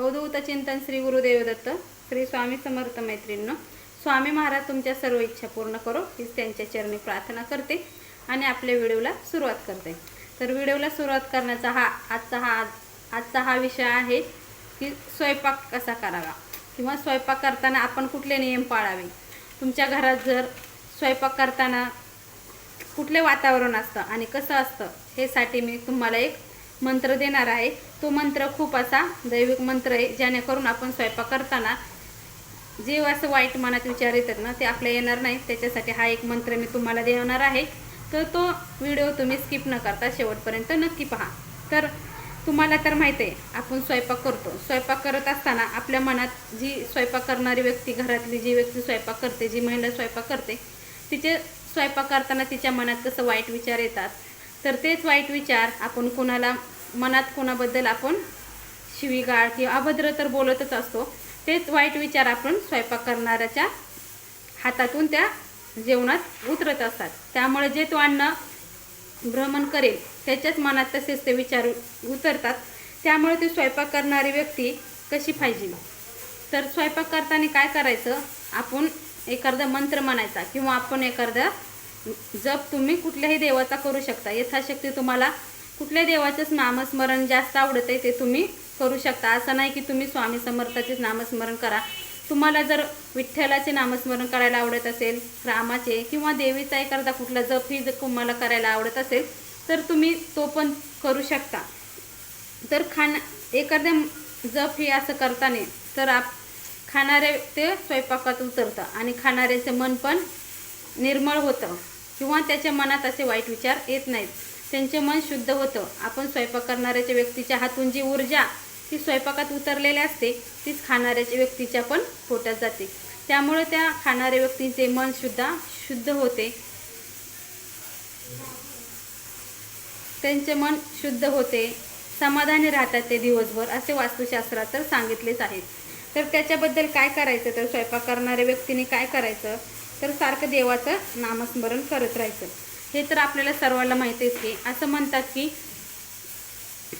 अवधूत चिंतन श्री गुरुदेव दत्त श्री स्वामी समर्थ मैत्रिणींनो स्वामी महाराज तुमच्या सर्व इच्छा पूर्ण करो हीच त्यांच्या चरणी प्रार्थना करते आणि आपल्या व्हिडिओला सुरुवात करते. तर व्हिडिओला सुरुवात करण्याचा हा आजचा हा आजचा हा विषय आहे की स्वयंपाक कसा करावा किंवा स्वयंपाक करताना आपण कुठले नियम पाळावे? तुमच्या घरात जर स्वयंपाक करताना कुठले वातावरण असतं आणि कसं असतं हेसाठी मी तुम्हाला एक मंत्र देणार आहे. तो मंत्र खूप असा दैविक मंत्र आहे जेणेकरून आपण स्वयंपाक करताना जे असं वाईट मनात विचार येतात ना ते आपल्या येणार नाही. त्याच्यासाठी हा एक मंत्र मी तुम्हाला देणार आहे. तर तो व्हिडिओ तुम्ही स्किप न करता शेवटपर्यंत नक्की पहा. तर तुम्हाला तर माहिती आहे आपण स्वयंपाक करतो. स्वयंपाक करत असताना आपल्या मनात जी स्वयंपाक करणारी व्यक्ती घरातली जी व्यक्ती स्वयंपाक करते जी महिला स्वयंपाक करते तिचे स्वयंपाक करताना तिच्या मनात कसं वाईट विचार येतात? तर तेच वाईट विचार आपण कोणाला मनात कोणाबद्दल आपण शिवीगाळ किंवा अभद्र तर बोलतच असतो. तेच वाईट विचार आपण स्वयंपाक करणाऱ्याच्या हातातून त्या जेवणात उतरत असतात. त्यामुळे जे तो अन्न भ्रमण करेल त्याच्याच मनात तसेच ते विचार उतरतात. त्यामुळे ती स्वयंपाक करणारी व्यक्ती कशी पाहिजे? तर स्वयंपाक करताना काय करायचं? आपण एखादा मंत्र म्हणायचा किंवा आपण एखादा जप तुम्ही कुठल्याही देवाचा करू शकता. यथाशक्ती तुम्हाला कुठल्या देवाचंच नामस्मरण जास्त आवडत आहे ते तुम्ही करू शकता. असं नाही की तुम्ही स्वामी समर्थाचेच नामस्मरण करा. तुम्हाला जर विठ्ठलाचे नामस्मरण करायला आवडत असेल रामाचे किंवा देवीचा एखादा कुठला जप ही जर तुम्हाला करायला आवडत असेल तर तुम्ही तो पण करू शकता. तर खाण एखाद्या जप हे असं करताना तर आप खाणारे ते स्वयंपाकात उतरतं आणि खाणाऱ्याचं मन पण निर्मळ होतं. किंवा त्याच्या मनात असे वाईट विचार येत नाहीत. त्यांचे मन शुद्ध होतं. आपण स्वयंपाक करणाऱ्याच्या व्यक्तीच्या हातून जी ऊर्जा ती स्वयंपाकात उतरलेली असते तीच खाणाऱ्याच्या व्यक्तीच्या पण पोटात जाते. त्यामुळे त्या खाणाऱ्या व्यक्तीचे मन सुद्धा शुद्ध होते. त्यांचे मन शुद्ध होते. समाधानी राहतात ते दिवसभर असे वास्तुशास्त्रात तर सांगितलेच आहेत तर त्याच्याबद्दल काय करायचं? तर स्वयंपाक करणाऱ्या व्यक्तीने काय करायचं? तर सारखं देवाचं नामस्मरण करत राहायचं. हे तर आपल्याला सर्वांना माहितीच की असं म्हणतात की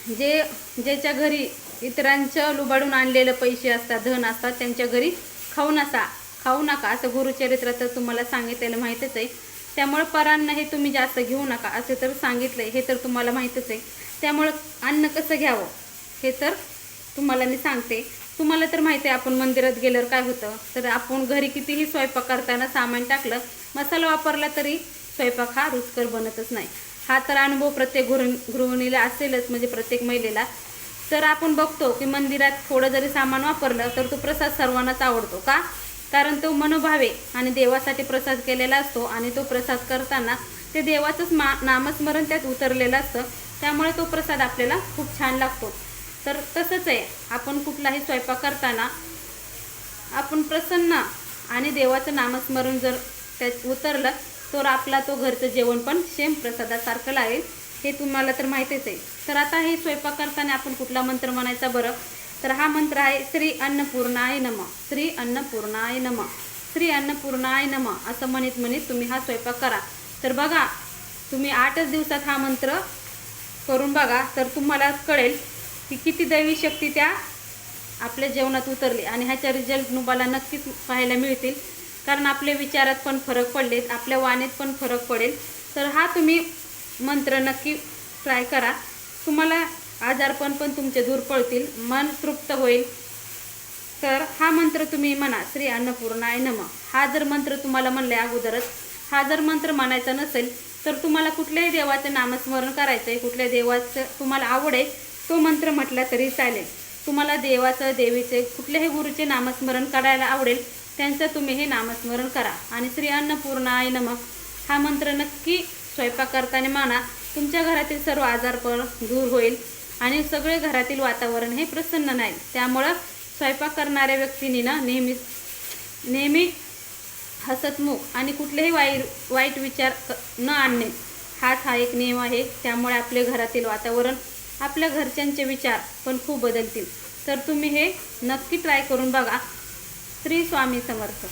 जे ज्याच्या घरी इतरांचं लुबाडून आणलेलं पैसे असतात धन असतात त्यांच्या घरी खाऊ नका खाऊ नका असं गुरुचरित्र तर तुम्हाला सांगितलेलं माहीतच आहे. त्यामुळे परान्न हे तुम्ही जास्त घेऊ नका असे तर सांगितलंय हे तर तुम्हाला माहीतच आहे. त्यामुळं अन्न कसं घ्यावं हे तर तुम्हाला मी सांगते. तुम्हाला तर माहिती आहे आपण मंदिरात गेल्यावर काय होतं? तर आपण घरी कितीही स्वयंपाक करताना सामान टाकलं मसाला वापरला तरी स्वयंपाक हा रुचकर बनतच नाही. हा तर अनुभव प्रत्येक गृह गृहिणीला असेलच म्हणजे प्रत्येक महिलेला. तर आपण बघतो की मंदिरात थोडं जरी सामान वापरलं तर तो प्रसाद सर्वांनाच आवडतो का? कारण तो मनोभावे आणि देवासाठी प्रसाद केलेला असतो आणि तो प्रसाद करताना ते देवाचंच मा नामस्मरण त्यात उतरलेलं असतं. त्यामुळे तो प्रसाद आपल्याला खूप छान लागतो. तर तसंच आहे. आपण कुठलाही स्वयंपाक करताना आपण प्रसन्न आणि देवाचं नामस्मरण जर त्यात उतरलं तर आपला तो घरचं जेवण पण सेम प्रसादासारखं लागेल. हे तुम्हाला तर माहितीच आहे. तर आता हे स्वयंपाक करताना आपण कुठला मंत्र म्हणायचा बरं? तर हा मंत्र आहे श्री अन्नपूर्णाय नम. श्री अन्नपूर्णाय नम. श्री अन्नपूर्णाय नम. असं म्हणत म्हणत तुम्ही हा स्वयंपाक करा. तर बघा तुम्ही आठच दिवसात हा मंत्र करून बघा तर तुम्हाला कळेल की किती दैवी शक्ती त्या आपल्या जेवणात उतरली आणि ह्याच्या रिझल्ट नुबाला नक्कीच पाहायला मिळतील. कारण आपल्या विचारात पण फरक पडलेत आपल्या वाणीत पण फरक पडेल. तर हा तुम्ही मंत्र नक्की ट्राय करा. तुम्हाला आजारपण पण तुमचे दूर पळतील मन तृप्त होईल. तर हा मंत्र तुम्ही म्हणा श्री अन्नपूर्णाय नम. हा जर मंत्र तुम्हाला म्हणले अगोदरच हा जर मंत्र म्हणायचा नसेल तर तुम्हाला कुठल्याही देवाचं नामस्मरण करायचं आहे कुठल्या देवाचं तुम्हाला आवड आहे तो मंत्र म्हटला तरी चालेल. तुम्हाला देवाचं देवीचे कुठल्याही गुरुचे नामस्मरण करायला आवडेल त्यांचं तुम्ही हे नामस्मरण करा. आणि श्री आहे नमक हा मंत्र नक्की स्वयंपाक करताना माना. तुमच्या घरातील सर्व आजारपण दूर होईल आणि सगळे घरातील वातावरण हे प्रसन्न नाही. त्यामुळं स्वयंपाक करणाऱ्या व्यक्तींनी ना नेहमी नेहमी हसतमुख आणि कुठलेही वाईट वाईट विचार न आणणे. हाच हा एक नियम आहे. त्यामुळे आपल्या घरातील वातावरण आपल्या घरच्यांचे विचार पण खूप बदलतील. तर तुम्ही हे नक्की ट्राय करून बघा. श्री स्वामी समर्थ.